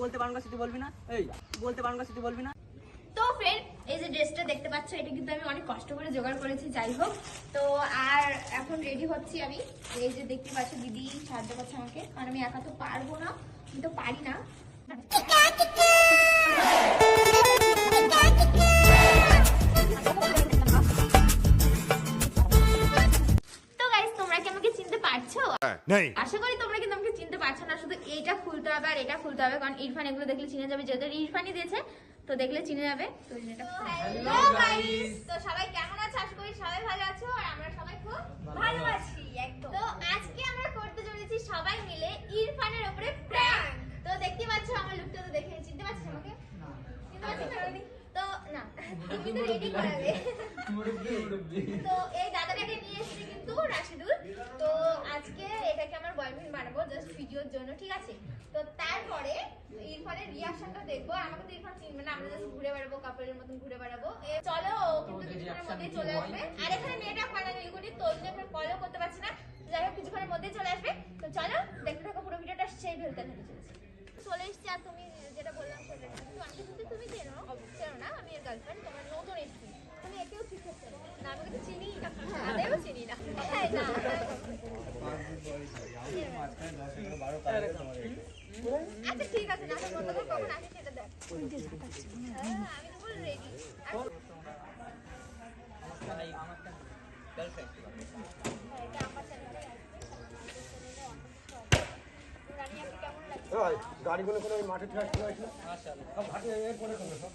বলতে পারুন কাছে বলবি না? এই। বলতে কাছে তুই বলবি না? তো ফ্রেন্ড এই যে ড্রেসটা দেখতে পাচ্ছ এটা কিন্তু আমি অনেক কষ্ট করে জোগাড় করেছি যাই হোক। তো আর এখন রেডি হচ্ছি আমি। এই যে দেখতে পাচ্ছ দিদি সাহায্য করছে আমাকে। কারণ আমি একা তো পারব না আমি তো পারি না। পারছ? আশা করি তোমরা কিন্তু আমাকে চিনতে পারছ না শুধু এইটা খুলতে হবে আর এটা খুলতে হবে কারণ ইরফান এগুলো দেখলে চিনে যাবে যেহেতু ইরফানই দিয়েছে তো দেখলে চিনে যাবে। তো সবাই কেমন আছো? আশা করি সবাই ভালো আছো আর আমরা সবাই খুব ভালো আছি একদম। তো আজকে আমরা করতে চলেছি সবাই মিলে ইরফানের উপরে প্র্যাঙ্ক তো দেখতে পাচ্ছ আমার লুকটা তো দেখে চিনতে পারছিস আমাকে? চিনতে পারছিস তো না তুমি তো রেডি করাবে। তো এই দাদাটাকে নিয়ে এসেছি কিন্তু রাশিদুল তো আজকে এটাকে আমার বানাবো জাস্ট ভিডিওর জন্য ঠিক আছে? তো তারপরে ইরফানের রিয়াকশনটা দেখব আমাকে তো ইরফান চিনবে না আমরা জাস্ট ঘুরে বেড়াবো কাপড়ের মতন ঘুরে বেড়াবো। চলো কিন্তু কিছুক্ষণের মধ্যেই চলে আসবে। আর এখানে নেট অফ করা নেই গুলি তো জন্য আমরা কলও করতে পারছি না। যাই হোক কিছুক্ষণের মধ্যেই চলে আসবে। তো চলো দেখতে থাকো পুরো ভিডিওটা সেই ফেলতে থাকতে চলেছে। চলে এসছি আর তুমি যেটা বললাম সেটা আমি কিন্তু তুমি চেনো চেনো না আমি এর গার্লফ্রেন্ড তোমার নতুন এসছি। তুমি একেও ঠিক না। আমি কিন্তু চিনি না। আদেও চিনি না হ্যাঁ, না আচ্ছা ঠিক হ্যাঁ, তো বল রেডি গাড়িগুলো কোনো মাঠে ট্রাক চলে আসলো এরপরে সব